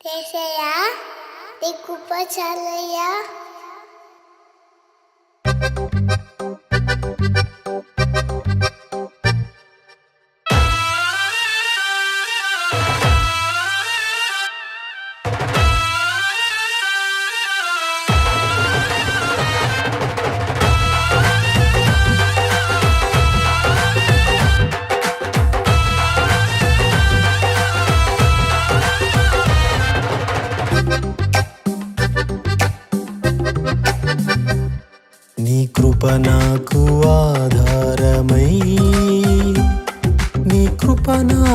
కేశయ్య నీ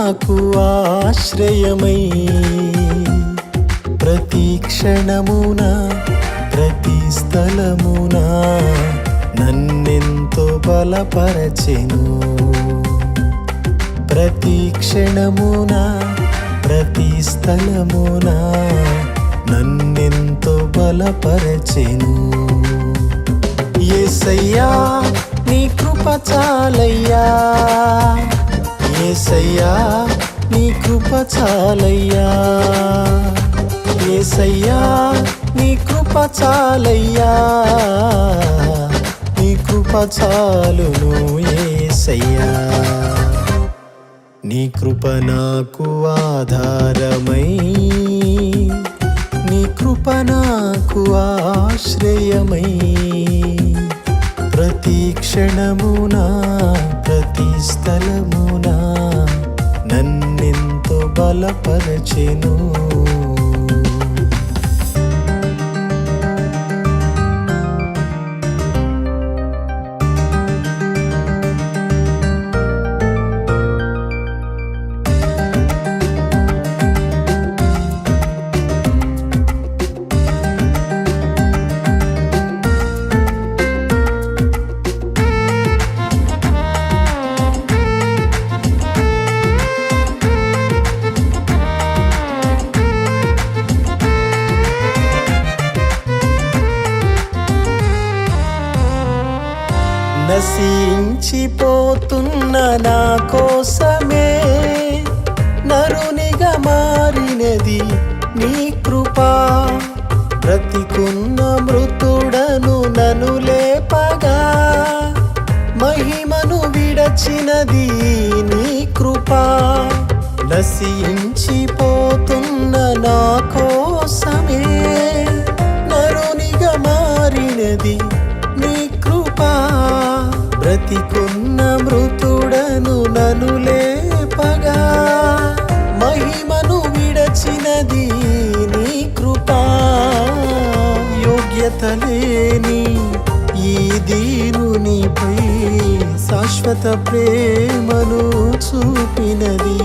నాకు ఆశ్రయమై ప్రతి క్షణమున ప్రతి స్థలమున నన్నెంతో బలపరచెను. ప్రతి క్షణమున ప్రతి స్థలమున నన్నెంతో బలపరచెను. ఏసయ్యా నీ కృపచాలయ్యా ఏసయ్యా నీ కృప చాలయ్యా. ఏసయ్యా నీ కృప చాలయ్యా. నీ కృప చాలును ఏసయ్యా. నీ కృప నాకు ఆధారమై నీ కృప నాకు ఆశ్రయమై ప్రతి క్షణమున ప్రతి స్థలము బలపరచెను. నశించిపోతున్న నా కోసమే నరునిగా మారినది నీ కృపా. బ్రతికున్న మృతుడను నను లేపగా మహిమను విడచినది నీ కృపా. నశించిపోతున్న నా కో యోగ్యత ఈ దీనునిపై శాశ్వత ప్రేమను చూపినది.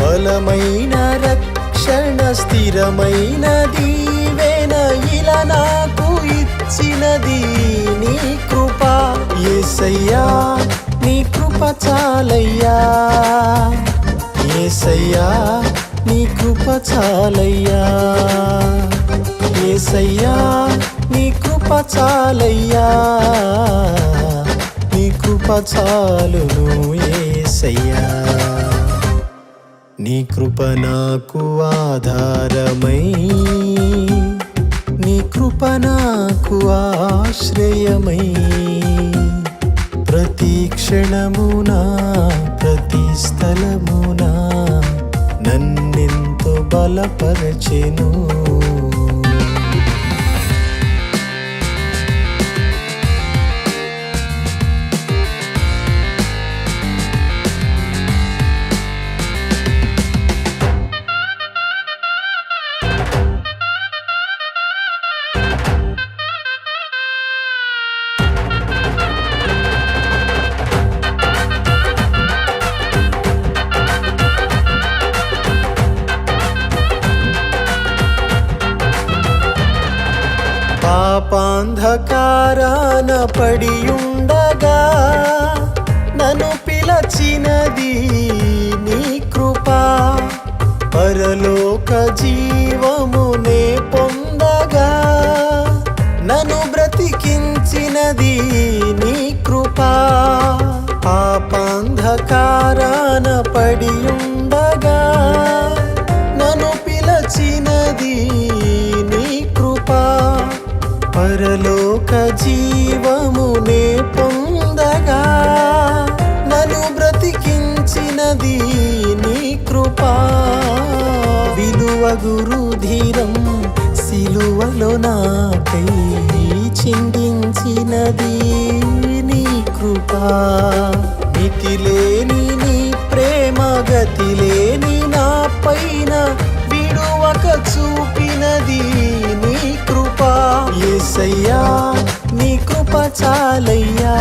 బలమైన రక్షణ స్థిరమైన దీవెన ఇలా నాకు ఇచ్చినది. నీ కృప ఏసయ్యా నీ కృప చాలయ్యా. ఏసయ్యా నీ కృప చాలయ్యా. ఏసయ్యా నీ కృప చాలయ్యా. నీ కృప ఏసయ్యా. నీ కృప నాకు ఆధారమై నీ కృప నాకు ఆశ్రయమై ప్రతి క్షణమునా ప్రతి స్థలమునా నన్నెంతో బలపరచెను. పాపాంధకారాన పడియుండగా నన్ను పిలచినది నీ కృపా. పరలోక జీవమునే పొందగా నన్ను బ్రతికించినది నీ కృపా. పాపాంధకారాన పడి జీవమునే పొందగా నన్ను బ్రతికించినది నీ కృపా. విలువ గురుధీరం సిలువలో నాకై చిందించినది నీ కృపా. మితిలేని నీ ప్రేమ గతిలేని నా పైన విడువక చూపినది నీ కృపా. ఏసయ్యా నీ కృప చాలయ్యా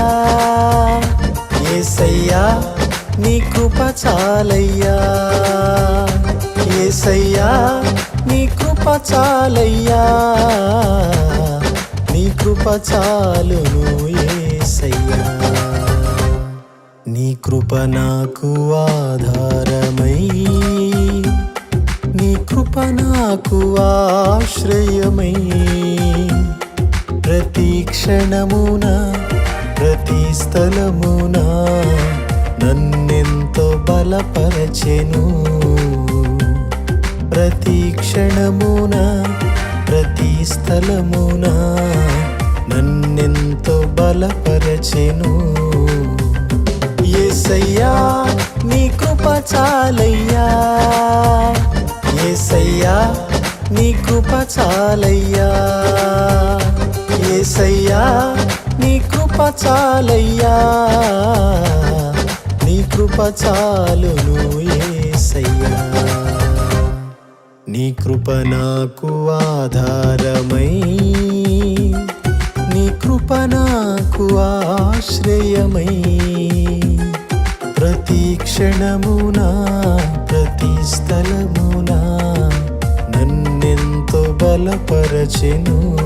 ఏసయ్యా నీ కృప చాలయ్యా ఏసయ్యా నీ కృప చాలయ్యా నీ కృప చాలును ఏసయ్యా. నీ కృప నాకు ఆధారమై నీ కృప నాకు ఆశ్రయమై ప్రతి క్షణమున ప్రతి స్థలమున నన్నెంతో బలపరచెను. ప్రతి క్షణమున ప్రతి స్థలమున నన్నెంతో బలపరచెను. ఏసయ్యా నీ కృప చాలయ్యా. ఏసయ్యా నీ కృప చాలయ్యా. ఏసయ్యా నీ కృప చాలయ్యా. నీ కృప చాలును ఏసయ్యా. నీ కృప నాకు ఆధారమై నీ కృప నాకు ఆశ్రయమై ప్రతి క్షణమునా ప్రతి స్థలమునా నన్నెంతో బలపరచెను.